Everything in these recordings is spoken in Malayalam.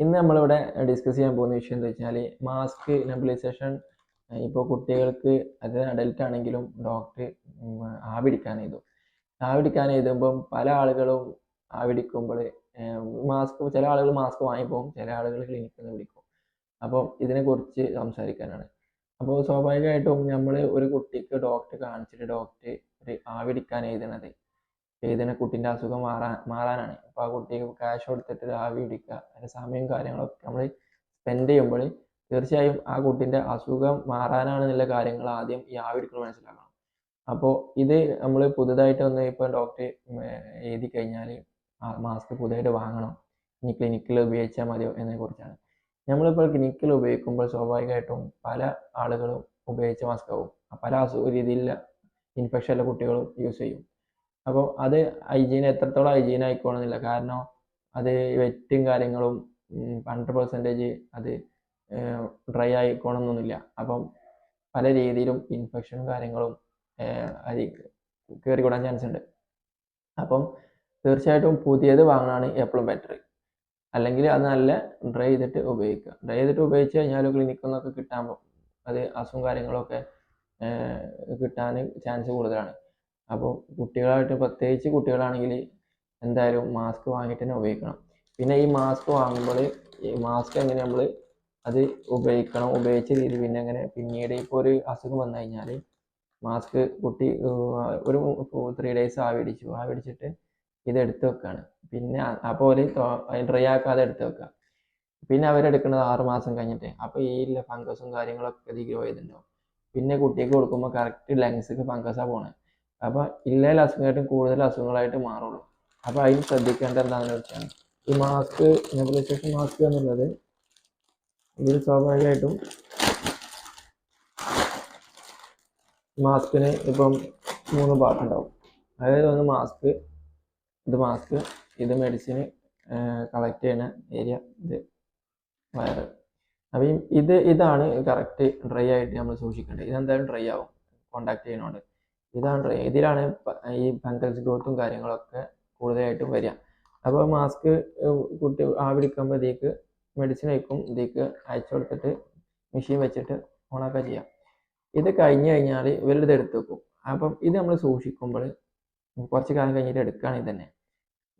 ഇന്ന് നമ്മളിവിടെ ഡിസ്കസ് ചെയ്യാൻ പോകുന്ന വിഷയം എന്താ വെച്ചാൽ മാസ്ക് നെബുലൈസേഷൻ ഇപ്പോൾ കുട്ടികൾക്ക് അത് അഡൽട്ട് ആണെങ്കിലും ഡോക്ടർ ആവിടിക്കാൻ ചെയ്തു ആവിടിക്കാൻ എഴുതുമ്പം പല ആളുകളും ആവിടിക്കുമ്പോൾ മാസ്ക് ചില ആളുകൾ മാസ്ക് വാങ്ങിപ്പോകും ചില ആളുകൾ ക്ലിനിക്കിൽ നിന്ന് വിളിക്കും. അപ്പം ഇതിനെക്കുറിച്ച് സംസാരിക്കാനാണ്. അപ്പോൾ സ്വാഭാവികമായിട്ടും നമ്മൾ ഒരു കുട്ടിക്ക് ഡോക്ടർ കാണിച്ചിട്ട് ഡോക്ടർ ഒരു ആവിടിക്കാൻ എഴുതണത് എഴുതുന്ന കുട്ടീന്റെ അസുഖം മാറാൻ മാറാനാണ്. അപ്പോൾ ആ കുട്ടിക്ക് ക്യാഷ് കൊടുത്തിട്ട് രാവി പിടിക്കുക അതിന്റെ സമയം കാര്യങ്ങളൊക്കെ നമ്മൾ സ്പെൻഡ് ചെയ്യുമ്പോൾ തീർച്ചയായും ആ കുട്ടീന്റെ അസുഖം മാറാനാണെന്നുള്ള കാര്യങ്ങൾ ആദ്യം ഈ ആവി എടുക്കുന്നത് മനസ്സിലാക്കണം. അപ്പോൾ ഇത് നമ്മൾ പുതുതായിട്ട് ഒന്ന് ഇപ്പോൾ ഡോക്ടർ എഴുതി കഴിഞ്ഞാൽ മാസ്ക് പുതുതായിട്ട് വാങ്ങണം. ഇനി ക്ലിനിക്കിൽ ഉപയോഗിച്ചാൽ മതിയോ എന്നതിനെക്കുറിച്ചാണ് നമ്മളിപ്പോൾ ക്ലിനിക്കിൽ ഉപയോഗിക്കുമ്പോൾ സ്വാഭാവികമായിട്ടും പല ആളുകളും ഉപയോഗിച്ച മാസ്ക് ആവും. പല അസുഖ രീതിയിലുള്ള ഇൻഫെക്ഷൻ ഉള്ള കുട്ടികളും യൂസ് ചെയ്യും. അപ്പോൾ അത് ഹൈജീൻ എത്രത്തോളം ഹൈജീൻ ആയിക്കോണമെന്നില്ല കാരണം അത് വെറ്റും കാര്യങ്ങളും ഹൺഡ്രഡ് പെർസെന്റേജ് അത് ഡ്രൈ ആയിക്കോണമെന്നൊന്നുമില്ല അപ്പം പല രീതിയിലും ഇൻഫെക്ഷനും കാര്യങ്ങളും അത് കയറിക്കൂടാൻ ചാൻസ് ഉണ്ട്. അപ്പം തീർച്ചയായിട്ടും പുതിയത് വാങ്ങാനാണ് എപ്പോഴും ബെറ്റർ അല്ലെങ്കിൽ അത് നല്ല ഡ്രൈ ചെയ്തിട്ട് ഉപയോഗിക്കുക. ഡ്രൈ ചെയ്തിട്ട് ഉപയോഗിച്ച് കഴിഞ്ഞാൽ ക്ലിനിക്കിൽ നിന്നൊക്കെ കിട്ടാൻ അത് അസുഖം കാര്യങ്ങളൊക്കെ കിട്ടാൻ ചാൻസ് കൂടുതലാണ്. അപ്പോൾ കുട്ടികളായിട്ട് പ്രത്യേകിച്ച് കുട്ടികളാണെങ്കിൽ എന്തായാലും മാസ്ക് വാങ്ങിയിട്ട് തന്നെ ഉപയോഗിക്കണം. പിന്നെ ഈ മാസ്ക് വാങ്ങുമ്പോൾ ഈ മാസ്ക് എങ്ങനെ നമ്മൾ അത് ഉപയോഗിക്കണം ഉപയോഗിച്ച രീതി പിന്നെ അങ്ങനെ പിന്നീട് ഇപ്പോൾ ഒരു അസുഖം വന്നു കഴിഞ്ഞാൽ മാസ്ക് കുട്ടി ഒരു ത്രീ ഡേയ്സ് ആവിടിച്ചു ആവിടിച്ചിട്ട് ഇത് എടുത്ത് വെക്കുകയാണ് പിന്നെ അപ്പോൾ ഡ്രൈ ആക്കാതെ എടുത്ത് വെക്കുക പിന്നെ അവരെടുക്കുന്നത് ആറ് മാസം കഴിഞ്ഞിട്ട്. അപ്പോൾ ഈ ഫംഗസും കാര്യങ്ങളൊക്കെ ഗ്രോ ചെയ്തിട്ടുണ്ടാവും. പിന്നെ കുട്ടിക്ക് കൊടുക്കുമ്പോൾ കറക്റ്റ് ലങ്സിക്ക് ഫംഗസാണ് പോണേ. അപ്പോൾ ഇല്ലേ അസുഖമായിട്ടും കൂടുതൽ അസുഖങ്ങളായിട്ട് മാറുള്ളൂ. അപ്പോൾ അതിന് ശ്രദ്ധിക്കേണ്ട എന്താണെന്ന് വെച്ചാൽ ഈ മാസ്ക് നെബുലൈസേഷൻ മാസ്ക് എന്നുള്ളത് ഇതിൽ സ്വാഭാവികമായിട്ടും മാസ്കിന് ഇപ്പം മൂന്ന് പാർട്ടുണ്ടാവും അതായത് ഒന്ന് മാസ്ക് ഇത് മാസ്ക് ഇത് മെഡിസിന് കളക്ട് ചെയ്യുന്ന ഏരിയ ഇത് വയറ്. അപ്പം ഇത് ഇതാണ് കറക്റ്റ് ഡ്രൈ ആയിട്ട് നമ്മൾ സൂക്ഷിക്കേണ്ടത്. ഇതെന്തായാലും ഡ്രൈ ആവും. കോണ്ടാക്ട് ചെയ്യുന്നതുകൊണ്ട് ഇതാണ് ഇതിലാണ് ഈ ഫംഗസ് ഗ്രോത്തും കാര്യങ്ങളൊക്കെ കൂടുതലായിട്ടും വരിക. അപ്പോൾ മാസ്ക് കുട്ടി ആവിടിക്കുമ്പോൾ ഇതിലേക്ക് മെഡിസിൻ വയ്ക്കും ഇതിലേക്ക് അയച്ചു കൊടുത്തിട്ട് മെഷീൻ വെച്ചിട്ട് ഓണാക്കുക ചെയ്യാം. ഇത് കഴിഞ്ഞ് കഴിഞ്ഞാൽ ഇവരുടെ എടുത്ത് വെക്കും അപ്പം ഇത് നമ്മൾ സൂക്ഷിക്കുമ്പോൾ കുറച്ച് കാലം കഴിഞ്ഞിട്ട് എടുക്കുകയാണെങ്കിൽ തന്നെ.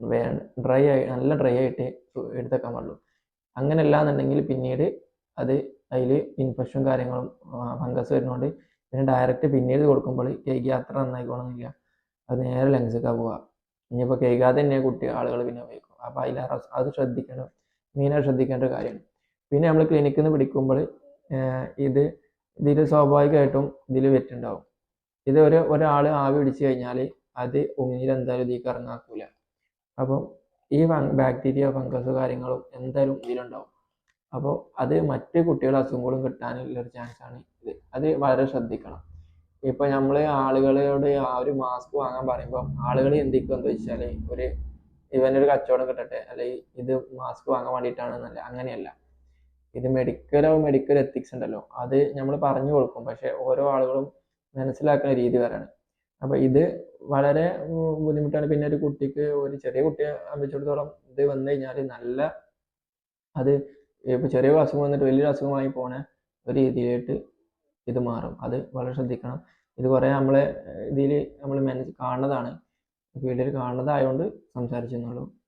വേ ഡ്രൈ ആയി നല്ല ഡ്രൈ ആയിട്ട് എടുത്തേക്കാൻ പാടുള്ളൂ. അങ്ങനെ എന്നുണ്ടെങ്കിൽ പിന്നീട് അത് അതിൽ ഇൻഫെക്ഷൻ കാര്യങ്ങളും ഫംഗസ് വരുന്നതുകൊണ്ട് പിന്നെ ഡയറക്റ്റ് പിന്നീട് കൊടുക്കുമ്പോൾ കേക്ക് അത്ര നന്നായിക്കോണമെന്നില്ല അത് നേരെ ലങ്സൊക്കെ പോവുക ഇനിയിപ്പോൾ കേൾക്കാതെ തന്നെ കുട്ടി ആളുകൾ പിന്നെ ഉപയോഗിക്കും. അപ്പോൾ അതിൽ അത് ശ്രദ്ധിക്കണം. മെയിനായിട്ട് ശ്രദ്ധിക്കേണ്ട കാര്യമാണ്. പിന്നെ നമ്മൾ ക്ലിനിക്കിൽ നിന്ന് പിടിക്കുമ്പോൾ ഇത് ഇതിൽ സ്വാഭാവികമായിട്ടും ഇതിൽ വെറ്റുണ്ടാവും. ഇത് ഒരു ഒരാൾ ആവി പിടിച്ചു കഴിഞ്ഞാൽ അത് ഉമിനീർ എന്തായാലും ഇതിൽ കറങ്ങാക്കൂല അപ്പം ഈ ബാക്ടീരിയ ഫംഗസ് കാര്യങ്ങളും എന്തായാലും ഇതിലുണ്ടാവും. അപ്പോൾ അത് മറ്റ് കുട്ടികളുടെ അസുഖങ്ങളും കിട്ടാനുള്ള ഒരു ചാൻസ് ആണ് ഇത് അത് വളരെ ശ്രദ്ധിക്കണം. ഇപ്പൊ നമ്മൾ ആളുകളോട് ആ ഒരു മാസ്ക് വാങ്ങാൻ പറയുമ്പോൾ ആളുകൾ എന്തിക്കും എന്ന് വെച്ചാൽ ഒരു ഇവനൊരു കച്ചവടം കിട്ടട്ടെ അല്ലെങ്കിൽ ഇത് മാസ്ക് വാങ്ങാൻ വേണ്ടിയിട്ടാണെന്നല്ല അങ്ങനെയല്ല. ഇത് മെഡിക്കലോ മെഡിക്കൽ എത്തിക്സ് ഉണ്ടല്ലോ. അത് നമ്മൾ പറഞ്ഞു കൊടുക്കും പക്ഷെ ഓരോ ആളുകളും മനസ്സിലാക്കുന്ന രീതി വരാണ് അപ്പൊ ഇത് വളരെ ബുദ്ധിമുട്ടാണ്. പിന്നെ ഒരു കുട്ടിക്ക് ഒരു ചെറിയ കുട്ടിയെ സംബന്ധിച്ചിടത്തോളം ഇത് വന്നു കഴിഞ്ഞാൽ നല്ല അത് ഇപ്പൊ ചെറിയൊരു അസുഖം വന്നിട്ട് വലിയൊരു അസുഖമായി പോണ ഒരു രീതിയിലായിട്ട് ഇത് മാറും. അത് വളരെ ശ്രദ്ധിക്കണം. ഇത് കുറേ നമ്മളെ ഇതിൽ നമ്മൾ മനസ്സിൽ കാണുന്നതാണ്. ഫീൽഡിൽ കാണുന്നതായതുകൊണ്ട് സംസാരിച്ചെന്നുള്ളൂ.